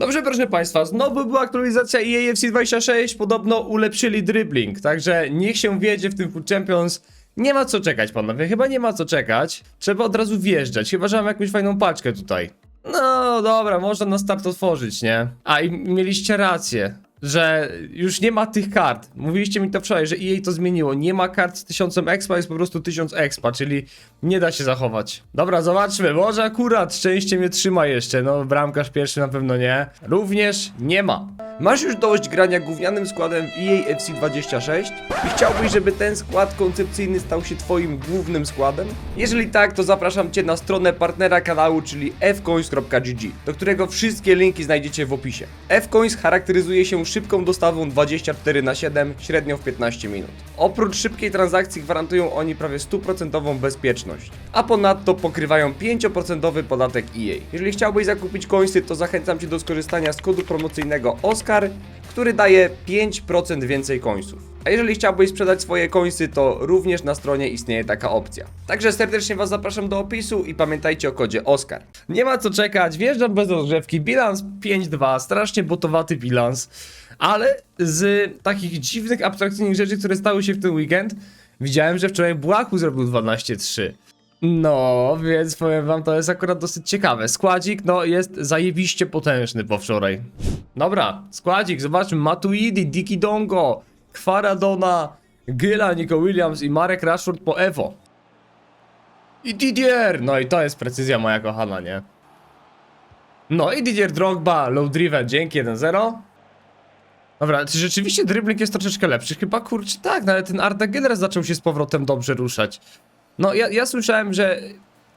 Dobrze, proszę Państwa, znowu była aktualizacja E EA FC 26, podobno ulepszyli dribbling, także niech się wiedzie w tym Food Champions. Nie ma co czekać, panowie, chyba nie ma co czekać. Trzeba od razu wjeżdżać, chyba że mam jakąś fajną paczkę tutaj. No dobra, można na start otworzyć, nie? A i mieliście rację, że już nie ma tych kart. Mówiliście mi to wczoraj, że EA to zmieniło. Nie ma kart z 1000 expa, jest po prostu 1000 expa, czyli nie da się zachować. Dobra, zobaczmy, może akurat szczęście mnie trzyma jeszcze. No, bramkarz pierwszy na pewno nie. Również nie ma. Masz już dość grania gównianym składem w EA FC 26 i chciałbyś, żeby ten skład koncepcyjny stał się twoim głównym składem? Jeżeli tak, to zapraszam cię na stronę partnera kanału, czyli fcoins.gg, do którego wszystkie linki znajdziecie w opisie. fcoins charakteryzuje się szybką dostawą 24 na 7, średnio w 15 minut. Oprócz szybkiej transakcji gwarantują oni prawie 100% bezpieczność, a ponadto pokrywają 5% podatek EA. Jeżeli chciałbyś zakupić coinsy, to zachęcam cię do skorzystania z kodu promocyjnego OSCAR, który daje 5% więcej coinsów. A jeżeli chciałbyś sprzedać swoje coinsy, to również na stronie istnieje taka opcja. Także serdecznie Was zapraszam do opisu i pamiętajcie o kodzie OSCAR. Nie ma co czekać, wjeżdżam bez rozgrzewki, bilans 5-2, strasznie botowaty bilans, ale z takich dziwnych, abstrakcyjnych rzeczy, które stały się w ten weekend, widziałem, że wczoraj Błaku zrobił 12-3. No, więc powiem wam, to jest akurat dosyć ciekawe. Składzik, no, jest zajebiście potężny po wczoraj. Dobra, składzik, zobaczmy. Matuidi, Diki Dongo, Kwaradona, Gyla, Nico Williams i Marek Rashford po Evo. I Didier! No i to jest precyzja moja kochana, nie? No i Didier Drogba, low driven, dzięki 1-0. Dobra, czy rzeczywiście dribbling jest troszeczkę lepszy? Chyba kurczę tak, no ale ten Arda Güler zaczął się z powrotem dobrze ruszać. No ja, ja słyszałem, że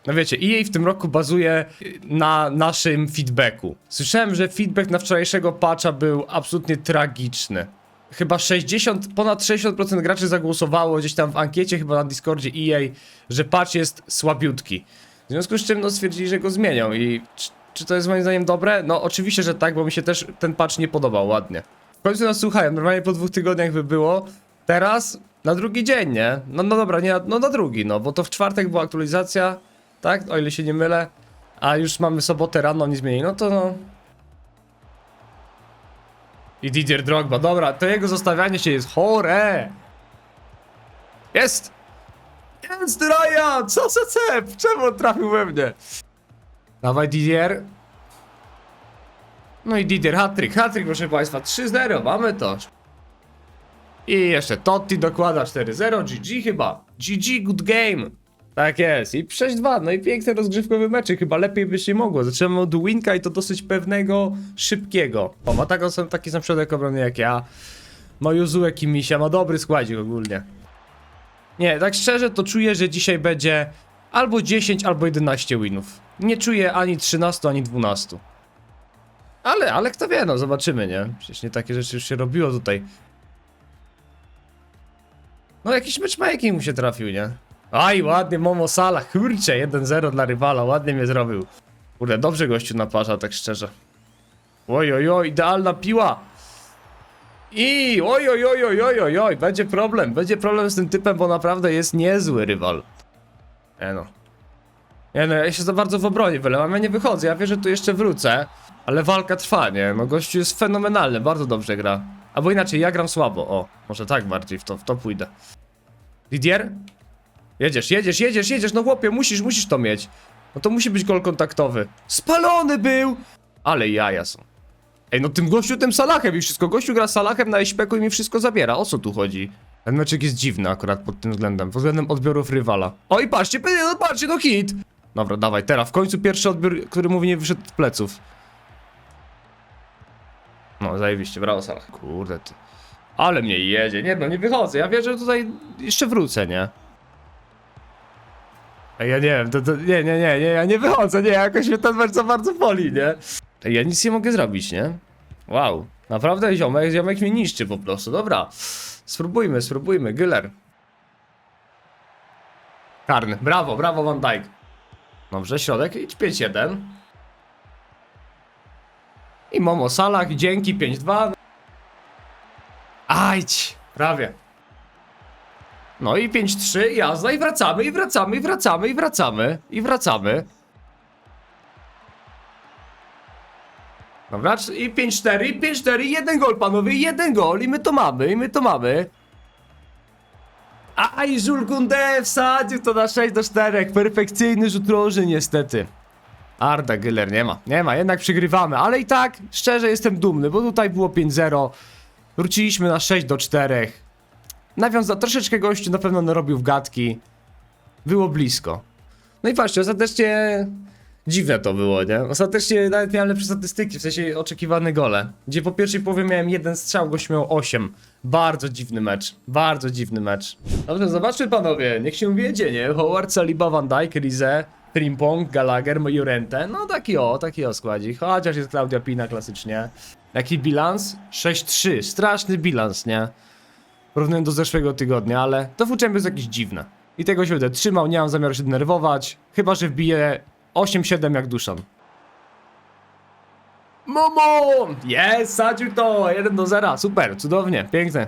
no wiecie, EA w tym roku bazuje na naszym feedbacku. Słyszałem, że feedback na wczorajszego patcha był absolutnie tragiczny. Chyba 60, ponad 60% graczy zagłosowało gdzieś tam w ankiecie, chyba na Discordzie EA, że patch jest słabiutki. W związku z czym no stwierdzili, że go zmienią i czy, czy to jest moim zdaniem dobre? No oczywiście, że tak, bo mi się też ten patch nie podobał ładnie. W końcu nas słuchają, normalnie po dwóch tygodniach by było. Teraz na drugi dzień, nie? No, no dobra, nie, no na drugi, no, bo to w czwartek była aktualizacja, tak? O ile się nie mylę. A już mamy sobotę rano, nie zmieni. No to no. I Didier Drogba, dobra, to jego zostawianie się jest chore. Jest! Jest Ryan! Co za cep? Czemu on trafił we mnie? Dawaj Didier. No i Didier, hat-trick, hat-trick proszę państwa, 3-0, mamy to. I jeszcze Totti dokłada 4-0, GG chyba. GG, good game. Tak jest. I 6-2, no i piękne rozgrzewkowe mecze, chyba lepiej by się mogło. Zaczynamy od Winka i to dosyć pewnego, szybkiego. O, ma taką, sam- taki sam środek obrony jak ja. Ma Jozue Kimisia, ma dobry składzik ogólnie. Nie, tak szczerze to czuję, że dzisiaj będzie albo 10, albo 11 winów. Nie czuję ani 13, ani 12. Ale, ale kto wie, no zobaczymy, nie? Przecież nie takie rzeczy już się robiło tutaj. No jakiś matchmaking mu się trafił, nie? Aj, ładnie Momo Salah, kurczę, 1-0 dla rywala, ładnie mnie zrobił. Kurde, dobrze gościu naparza, tak szczerze. Oj, oj, oj, idealna piła. I oj, oj, oj, oj, oj, oj, oj, będzie problem, będzie problem z tym typem, bo naprawdę jest niezły rywal. Nie no. Nie no, ja się za bardzo w obronie wylewam, ja nie wychodzę, ja wiem, że tu jeszcze wrócę, ale walka trwa, nie? No gościu jest fenomenalny, bardzo dobrze gra. Albo inaczej, ja gram słabo, o, może tak bardziej w to, w to pójdę. Didier? Jedziesz, jedziesz, jedziesz, jedziesz, no chłopie, musisz, musisz to mieć. No to musi być gol kontaktowy. Spalony był! Ale jaja są. Ej, no tym gościu, tym Salahem i wszystko. Gościu gra Salahem na śpeku i mi wszystko zabiera. O co tu chodzi? Ten meczek jest dziwny akurat pod tym względem. Pod względem odbiorów rywala. O i patrzcie, patrzcie, no hit! Dobra, dawaj, teraz w końcu pierwszy odbiór, który mówi nie wyszedł z pleców. No, zajebiście, brawo Salah. Kurde ty. Ale mnie jedzie. Nie no, nie wychodzę. Ja wierzę, że tutaj jeszcze wrócę, nie? Ej, ja nie wiem, to, to, nie, nie, nie, nie, ja nie wychodzę, nie, jakoś mnie ten mecz za bardzo boli, nie? Ej, ja nic nie mogę zrobić, nie? Wow, naprawdę ziomek, ziomek mnie niszczy po prostu, dobra. Spróbujmy, spróbujmy, Gyler. Karny, brawo, brawo Van Dijk. Dobrze, środek, idź 5-1. I Momo Salah, dzięki, 5-2. Ajdź, prawie. No i 5-3, jazda i wracamy, i wracamy, i wracamy, i wracamy, i wracamy. Dobra, i 5-4, i 5-4, jeden gol, panowie, jeden gol i my to mamy, i my to mamy. A i Jules Koundé wsadził to na 6 do 4. Perfekcyjny rzut rożny niestety. Arda Güler nie ma, nie ma, jednak przegrywamy, ale i tak szczerze jestem dumny, bo tutaj było 5-0. Wróciliśmy na 6 do 4. Nawiązał troszeczkę gościu, na pewno narobił w gadki. Było blisko. No i patrzcie, ostatecznie dziwne to było, nie? Ostatecznie nawet miałem lepsze statystyki, w sensie oczekiwane gole. Gdzie po pierwszej połowie miałem jeden strzał, gość miał 8. Bardzo dziwny mecz, bardzo dziwny mecz. Dobrze, zobaczmy panowie, niech się wiedzie, nie? Howard, Saliba, Van Dijk, Rize, Frimpong, Gallagher, Llorente. No taki o, taki o składzik. Chociaż jest Claudia Pina klasycznie. Jaki bilans? 6-3, straszny bilans, nie? Porównując do zeszłego tygodnia, ale to w jest jakieś dziwne. I tego się będę trzymał, nie mam zamiaru się denerwować. Chyba, że wbiję 8-7 jak Duszan. Momo! Jest, sadził to! 1 do 0. Super, cudownie, piękne.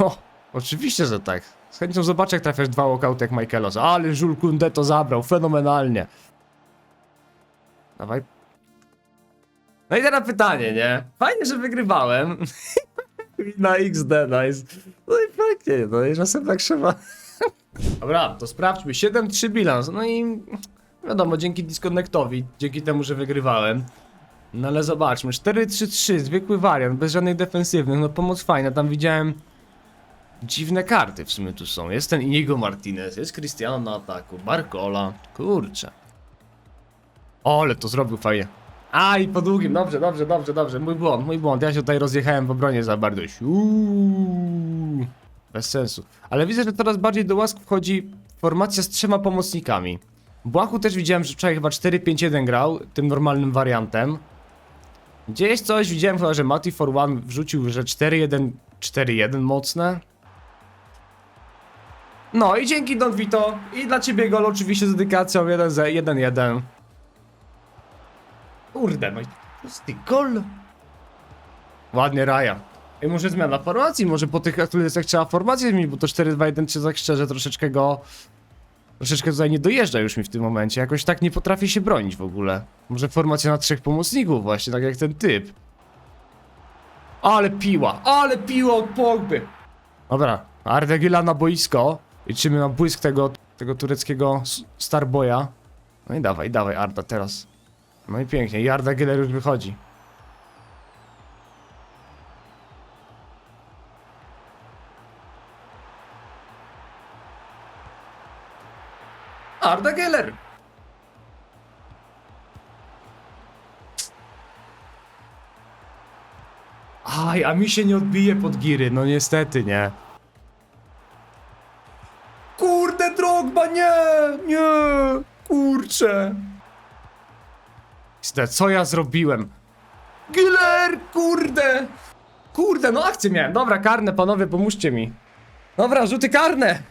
No, oczywiście, że tak. Z chęcią zobaczę, jak trafiasz dwa walkouty jak Michaelos. Ale Jules Koundé to zabrał, fenomenalnie. Dawaj. No i teraz pytanie, nie? Fajnie, że wygrywałem. Na XD, nice. No i pięknie, no i czasem tak trzeba. Dobra, to sprawdźmy. 7-3 bilans. No i wiadomo, dzięki disconnectowi, dzięki temu, że wygrywałem. No ale zobaczmy, 4-3-3, zwykły wariant, bez żadnych defensywnych, no pomoc fajna, tam widziałem dziwne karty w sumie tu są. Jest ten Inigo Martinez, jest Cristiano na ataku, Barcola, kurczę. O, ale to zrobił fajnie. A, i po długim, dobrze, dobrze, dobrze, dobrze, mój błąd, mój błąd, ja się tutaj rozjechałem w obronie za bardzo. Uuu, bez sensu. Ale widzę, że coraz bardziej do łask wchodzi formacja z trzema pomocnikami. Błachu też widziałem, że wczoraj chyba 4-5-1 grał, tym normalnym wariantem. Gdzieś coś widziałem chyba, że Mati for One wrzucił, że 4-1-4-1 mocne. No i dzięki Don Vito i dla ciebie gol oczywiście z dedykacją 1-1. Kurde, no i prosty gol. Ładnie Raja. I może zmiana formacji, może po tych aktualizacjach trzeba formację zmienić, bo to 4-2-1 czy tak szczerze troszeczkę go... Troszeczkę tutaj nie dojeżdża już mi w tym momencie, jakoś tak nie potrafi się bronić w ogóle. Może formacja na trzech pomocników właśnie, tak jak ten typ. Ale piła, ale piła od Pogby. Dobra, Ardegila na boisko. Liczymy na błysk tego, tego tureckiego Starboya. No i dawaj, dawaj Arda teraz. No i pięknie, i Arda Güler już wychodzi. Arda Geller. Aj, a mi się nie odbije pod giry, no niestety, nie. Drogba, nie, nie, kurczę. Ste, co ja zrobiłem? Giller, kurde. Kurde, no akcję miałem. Dobra, karne, panowie, pomóżcie mi. Dobra, rzuty karne.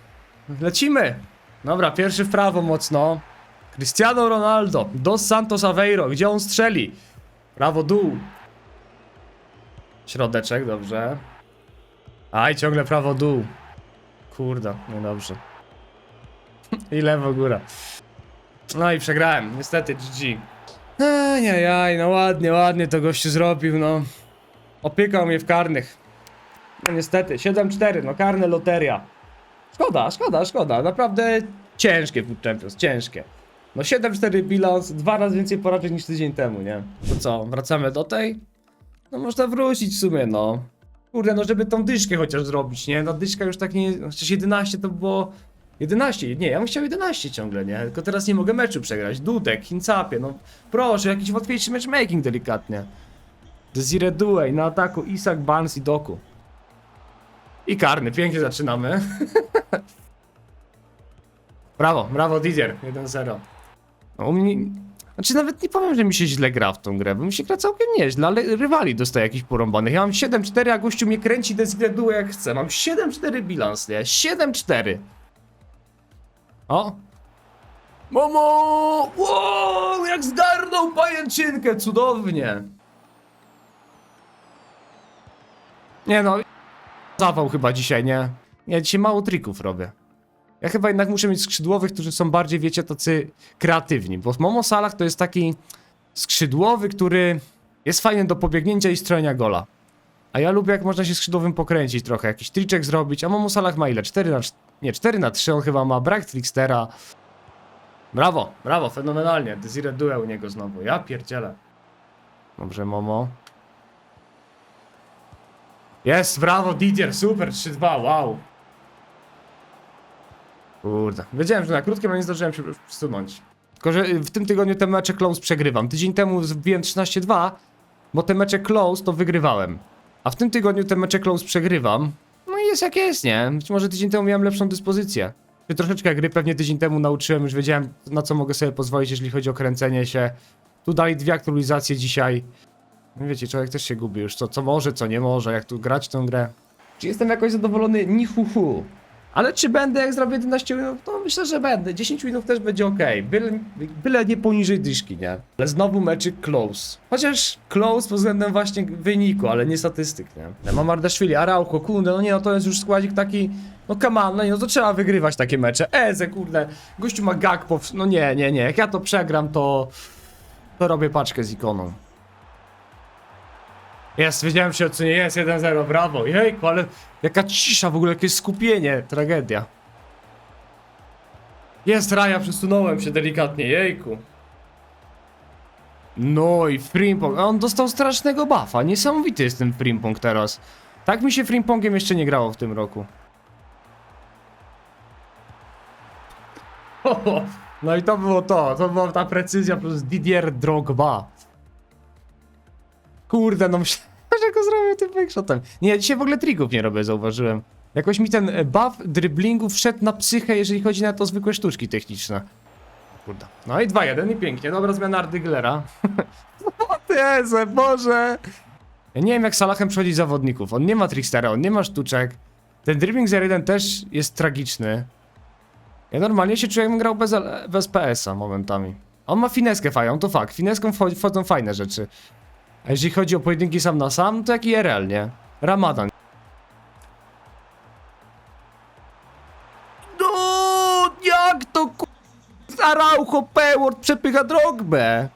Lecimy. Dobra, pierwszy w prawo mocno. Cristiano Ronaldo. Dos Santos Aveiro. Gdzie on strzeli? Prawo dół. Środeczek, dobrze. Aj, ciągle prawo dół. Kurde, no dobrze. I lewo góra. No i przegrałem, niestety GG. Ajajaj, no ładnie, ładnie to gościu zrobił, no. Opykał mnie w karnych. No niestety, 7-4, no karne loteria. Szkoda, szkoda, szkoda. Naprawdę ciężkie Food Champions, ciężkie. No 7-4 bilans, dwa razy więcej porażek niż tydzień temu, nie? To co, wracamy do tej? No można wrócić w sumie, no. Kurde, no żeby tą dyszkę chociaż zrobić, nie? No dyszka już tak nie... Chociaż 11 to było... 11, nie, ja bym chciał 11 ciągle, nie? Tylko teraz nie mogę meczu przegrać. Dudek, Hincapie, no proszę, jakiś łatwiejszy matchmaking delikatnie. Desire Duey na ataku, Isak, Barnes i Doku. I karny, pięknie zaczynamy. brawo, brawo Didier, 1-0. No u mnie... Znaczy nawet nie powiem, że mi się źle gra w tą grę, bo mi się gra całkiem nieźle, ale rywali dostaje jakichś porąbanych. Ja mam 7-4, a gościu mnie kręci Desire Duey jak chce. Mam 7-4 bilans, nie? 7-4. O! Momo! Wow, jak zgarnął pajęczynkę, cudownie! Nie no, zawał chyba dzisiaj, nie? Ja dzisiaj mało trików robię. Ja chyba jednak muszę mieć skrzydłowych, którzy są bardziej, wiecie, tacy kreatywni, bo Momo Salah to jest taki skrzydłowy, który Jest fajny do pobiegnięcia i strojenia gola. A ja lubię, jak można się skrzydłowym pokręcić trochę, jakiś triczek zrobić, a Momo Salah ma ile? 4 na... cz- Nie, 4 na 3 on chyba ma, brak trickstera. Brawo, brawo, fenomenalnie. Desire Due u niego znowu, ja pierdzielę. Dobrze, Momo. Jest, brawo, Didier, super, 3-2, wow. Kurde, wiedziałem, że na krótkim, ale nie zdążyłem się przesunąć. Tylko, że w tym tygodniu te mecze close przegrywam. Tydzień temu zbiłem 13-2, bo te mecze close to wygrywałem. A w tym tygodniu te mecze close przegrywam. No i jest jak jest, nie? Być może tydzień temu miałem lepszą dyspozycję. Czy Troszeczkę gry pewnie tydzień temu nauczyłem, już wiedziałem na co mogę sobie pozwolić, jeżeli chodzi o kręcenie się. Tu dali dwie aktualizacje dzisiaj. No wiecie, człowiek też się gubi już, co, co może, co nie może, jak tu grać tą grę. Czy jestem jakoś zadowolony? Ni hu hu. Ale czy będę, jak zrobię 11 winów? No myślę, że będę. 10 winów też będzie ok. Byle, byle nie poniżej dyszki, nie? Ale znowu meczyk close. Chociaż close pod względem właśnie wyniku, ale nie statystyk, nie? Mam Ardaszwili, Araujo, kurde, no nie, no to jest już składzik taki... No come on, no nie, no to trzeba wygrywać takie mecze. Eze, kurde, gościu ma Gakpo, no nie, nie, nie, jak ja to przegram, to... To robię paczkę z ikoną. Jest, wiedziałem się, co nie jest, 1-0, brawo. Jejku, ale jaka cisza w ogóle, jakie skupienie, tragedia. Jest, Raja, przesunąłem się delikatnie, jejku. No i Frimpong, a on dostał strasznego buffa, niesamowity jest ten Frimpong teraz. Tak mi się Frimpongiem jeszcze nie grało w tym roku. No i to było to, to była ta precyzja plus Didier Drogba. Kurde, no myślałem, że go zrobił tym backshotem. Nie, ja dzisiaj w ogóle trików nie robię, zauważyłem. Jakoś mi ten e, buff driblingu wszedł na psychę, jeżeli chodzi na to zwykłe sztuczki techniczne. Kurde. No i 2-1 i pięknie, dobra zmiana Ardyglera. o Jezu, Boże! Ja nie wiem jak Salahem przechodzić zawodników. On nie ma trickstera, on nie ma sztuczek. Ten dribbling 0-1 też jest tragiczny. Ja normalnie się czuję, jakbym grał bez, bez PS-a momentami. On ma fineskę fajną, to fakt. Fineską wchodzą fajne rzeczy. A jeżeli chodzi o pojedynki sam na sam, to jak IRL, nie? Ramadan. No, jak to ku... Araujo Peword przepycha Drogbę.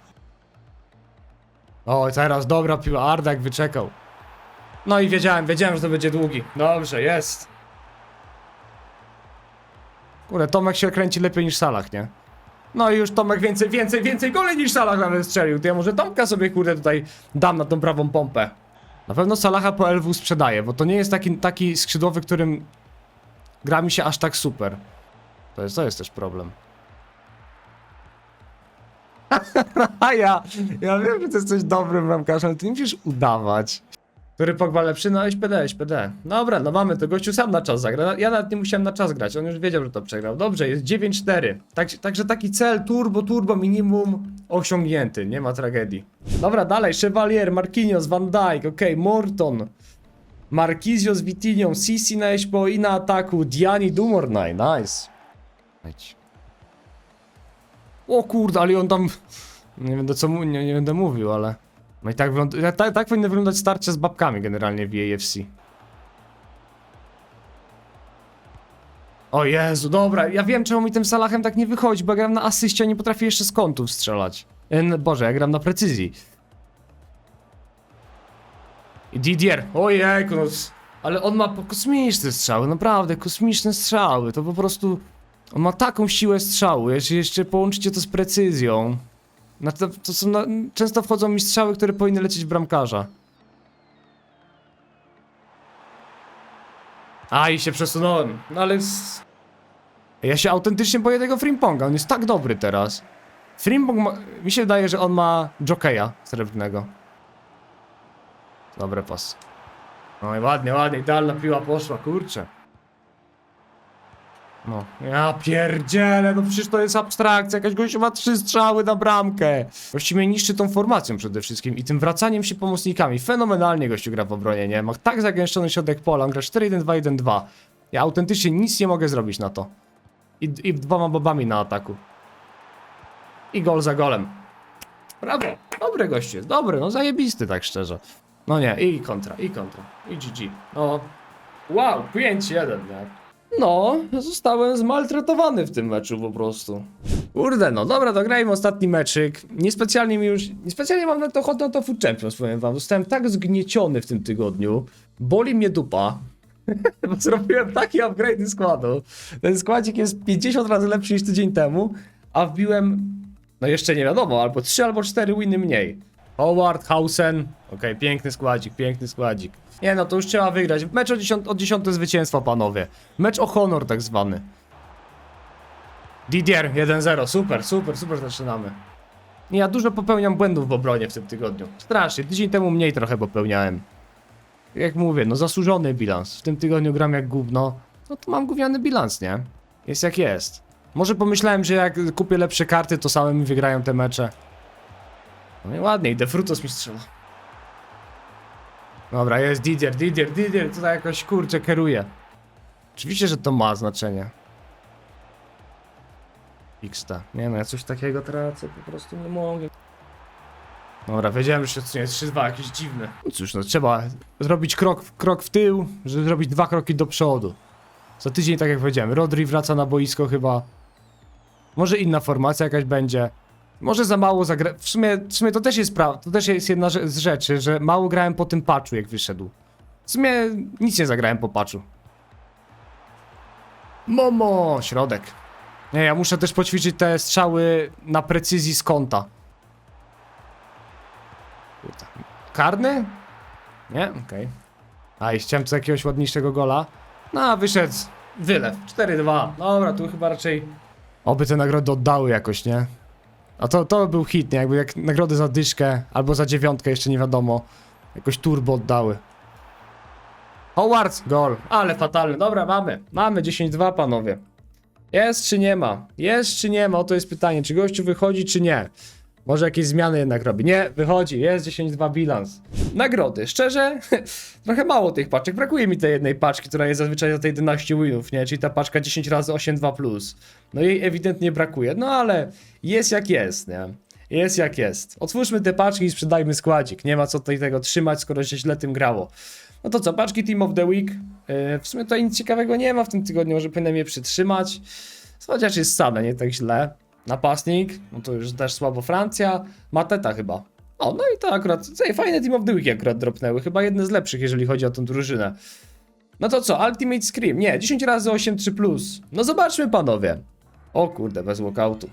O, teraz dobra piła, Ardak wyczekał. No i wiedziałem, wiedziałem, że to będzie długi. Dobrze, jest. Kurde, Tomek się kręci lepiej niż Salah, nie? No i już Tomek więcej, więcej, więcej goli niż Salah nawet strzelił. To ja może Tomka sobie kurde tutaj dam na tą prawą pompę. Na pewno Salaha po LW sprzedaję, bo to nie jest taki, taki skrzydłowy, którym gra mi się aż tak super. To jest, to jest też problem. Ja, ja wiem, że to jest coś dobrym bramkarzem, ale ty nie musisz udawać. Który Pogba lepszy? No SPD, SPD. Dobra, no mamy to, gościu sam na czas zagra. Ja nawet nie musiałem na czas grać, on już wiedział, że to przegrał. Dobrze, jest 9-4. Tak, także taki cel turbo, turbo minimum osiągnięty, nie ma tragedii. Dobra, dalej, Chevalier, Marquinhos, Van Dijk, okej, Morton. Marquizio z Vitinią, Sisi na Eśpo i na ataku, Diani Dumornay, nice. O kurde, ale on tam... Nie będę co nie, nie będę mówił, ale... No i tak, tak, tak powinny wyglądać starcia z babkami generalnie w AFC. O Jezu, dobra, ja wiem czemu mi tym Salahem tak nie wychodzi, bo ja gram na asyście, a nie potrafię jeszcze z kątów strzelać. Boże, ja gram na precyzji. I Didier, ojejku, no, ale on ma kosmiczne strzały, naprawdę, kosmiczne strzały, to po prostu... On ma taką siłę strzału, jeśli jeszcze połączycie to z precyzją. Na to, to są na, często wchodzą mi strzały, które powinny lecieć w bramkarza. A i się przesunąłem. No ale. s- Ja się autentycznie boję tego Frimponga. On jest tak dobry teraz. Frimpong ma, mi się wydaje, że on ma jokeja srebrnego. Dobry pas. No i ładnie, ładnie, idealna piła poszła, kurczę. No, ja pierdzielę, no przecież to jest abstrakcja, jakaś gościu ma trzy strzały na bramkę. Właściwie niszczy tą formacją przede wszystkim i tym wracaniem się pomocnikami. Fenomenalnie gościu gra w obronie, nie? Ma tak zagęszczony środek pola, on gra 4-1-2-1-2. Ja autentycznie nic nie mogę zrobić na to. I, I dwoma bobami na ataku. I gol za golem. Brawo, dobry gościu jest, dobry, no zajebisty tak szczerze. No nie, i kontra, i kontra, i GG. No, wow, 5-1, nie? No, zostałem zmaltretowany w tym meczu po prostu. Kurde, no dobra, dograjmy ostatni meczyk. Niespecjalnie mi już, niespecjalnie mam na to ochotę na to Food Champions, powiem wam. Zostałem tak zgnieciony w tym tygodniu. Boli mnie dupa. Bo zrobiłem taki upgrade składu. Ten składzik jest 50 razy lepszy niż tydzień temu, a wbiłem, no jeszcze nie wiadomo, albo 3 albo 4 winy mniej. Howard, Hausen, okej, piękny składzik, piękny składzik. Nie no, to już trzeba wygrać. Mecz o 10, o 10 zwycięstwa, panowie. Mecz o honor tak zwany. Didier 1-0, super, super, super zaczynamy. Nie, ja dużo popełniam błędów w obronie w tym tygodniu. Strasznie, tydzień temu mniej trochę popełniałem. Jak mówię, no zasłużony bilans. W tym tygodniu gram jak gówno, no to mam gówniany bilans, nie? Jest jak jest. Może pomyślałem, że jak kupię lepsze karty, to same mi wygrają te mecze. No i ładnie, i De Frutos mi strzela. Dobra, jest Didier, Didier, Didier, tutaj jakoś kurczę kieruje. Oczywiście, że to ma znaczenie. XT. Nie no, ja coś takiego tracę, po prostu nie mogę. Dobra, wiedziałem, że się odsunie 3-2, jakieś dziwne. No cóż, no trzeba zrobić krok, krok w tył, żeby zrobić dwa kroki do przodu. Za tydzień, tak jak powiedziałem, Rodri wraca na boisko chyba. Może inna formacja jakaś będzie. Może za mało zagra... W sumie, w sumie to też jest pra... to też jest jedna z rzeczy, że mało grałem po tym patchu, jak wyszedł. W sumie nic nie zagrałem po patchu. Momo! Środek. Nie, ja muszę też poćwiczyć te strzały na precyzji z kąta. Karny? Nie? Okej. A i chciałem tu jakiegoś ładniejszego gola. No, a wyszedł wylew. 4-2. Dobra, tu chyba raczej... Oby te nagrody oddały jakoś, nie? A to, to był hit, nie? Jakby jak nagrody za dyszkę albo za dziewiątkę, jeszcze nie wiadomo. Jakoś turbo oddały. Howard, gol. Ale fatalny. Dobra, mamy. Mamy 10-2, panowie. Jest czy nie ma? Jest czy nie ma? Oto jest pytanie, czy gościu wychodzi, czy nie? Może jakieś zmiany jednak robi. Nie, wychodzi, jest 10-2 bilans. Nagrody. Szczerze, trochę mało tych paczek. Brakuje mi tej jednej paczki, która jest zazwyczaj za te 11 winów, nie? Czyli ta paczka 10 razy 8-2+. Plus. No jej ewidentnie brakuje. No ale jest jak jest, nie? Jest jak jest. Otwórzmy te paczki i sprzedajmy składzik. Nie ma co tutaj tego trzymać, skoro się źle tym grało. No to co, paczki Team of the Week. Yy, w sumie to nic ciekawego nie ma w tym tygodniu, może powinienem je przytrzymać. Chociaż jest same, nie tak źle. Napastnik, no to już też słabo Francja. Mateta chyba. O, no i to akurat, ej, fajne Team of the Week akurat dropnęły. Chyba jedne z lepszych, jeżeli chodzi o tą drużynę. No to co, Ultimate Scream? Nie, 10 razy 8-3+. plus. No zobaczmy panowie. O kurde, bez walkoutu.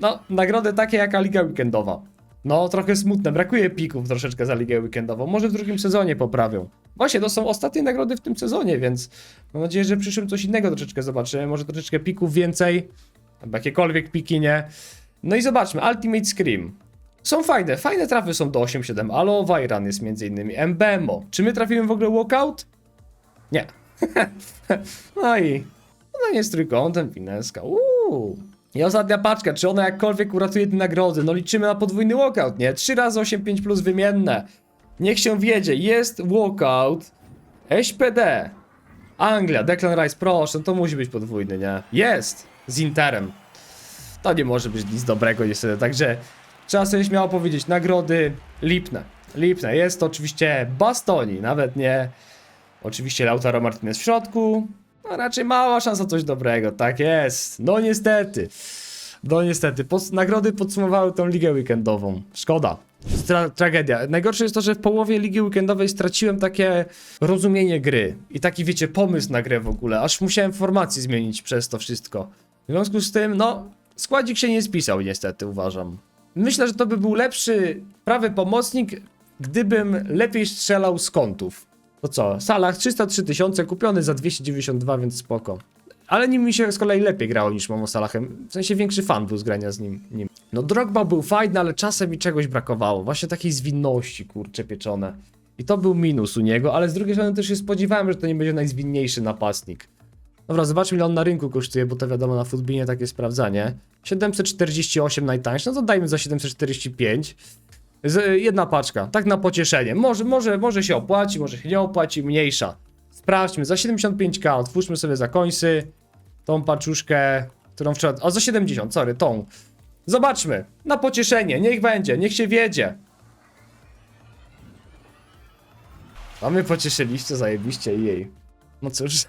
No, nagrody takie jaka Liga Weekendowa. No, trochę smutne, brakuje pików troszeczkę za Ligę Weekendową. Może w drugim sezonie poprawią. Właśnie, to są ostatnie nagrody w tym sezonie, więc mam nadzieję, że w przyszłym coś innego troszeczkę zobaczymy. Może troszeczkę pików więcej, albo jakiekolwiek piki, nie? No i zobaczmy, Ultimate Scream. Są fajne, fajne trafy są do 8-7, Alo Vajran jest między innymi, MBMO. Czy my trafimy w ogóle walkout? Nie. no i... No nie z trójkątem, fineska, uuu. I ostatnia paczka, czy ona jakkolwiek uratuje te nagrody? No liczymy na podwójny walkout, nie? 3 razy 8-5 plus wymienne. Niech się wiedzie, jest walkout. SPD. Anglia, Declan Rice, proszę, no to musi być podwójny, nie? Jest! Z Interem. To nie może być nic dobrego niestety, także trzeba sobie śmiało powiedzieć, nagrody lipne. Lipne. Jest to oczywiście Bastoni, nawet nie... Oczywiście Lautaro Martinez w środku. No raczej mała szansa coś dobrego, tak jest. No niestety. No niestety, Pos nagrody podsumowały tą ligę weekendową. Szkoda. Tra tragedia. Najgorsze jest to, że w połowie ligi weekendowej straciłem takie rozumienie gry. I taki, wiecie, pomysł na grę w ogóle. Aż musiałem formację zmienić przez to wszystko. W związku z tym, no, składzik się nie spisał niestety, uważam. Myślę, że to by był lepszy prawy pomocnik, gdybym lepiej strzelał z kątów. To co, Salah 303 tysiące, kupiony za 292, więc spoko. Ale nim mi się z kolei lepiej grało niż Momo Salahem. W sensie większy fan był z grania z nim. nim. No Drogba był fajny, ale czasem mi czegoś brakowało. Właśnie takiej zwinności, kurcze pieczone. I to był minus u niego, ale z drugiej strony też się spodziewałem, że to nie będzie najzwinniejszy napastnik. Dobra, zobaczmy ile on na rynku kosztuje, bo to wiadomo na Footbinie takie sprawdzanie. 748 najtańszy, no to dajmy za 745. Z, jedna paczka, tak na pocieszenie. Może, może, może się opłaci, może się nie opłaci, mniejsza. Sprawdźmy, za 75k otwórzmy sobie za końsy tą paczuszkę, którą wczoraj... O, za 70, sorry, tą. Zobaczmy, na pocieszenie, niech będzie, niech się wiedzie. A my pocieszyliście, zajebiście jej. No cóż,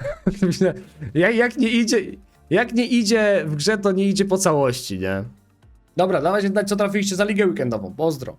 jak, jak nie idzie, Jak nie idzie w grze, to nie idzie po całości, nie? Dobra, dawajcie znać, co trafiliście za ligę weekendową. Pozdro.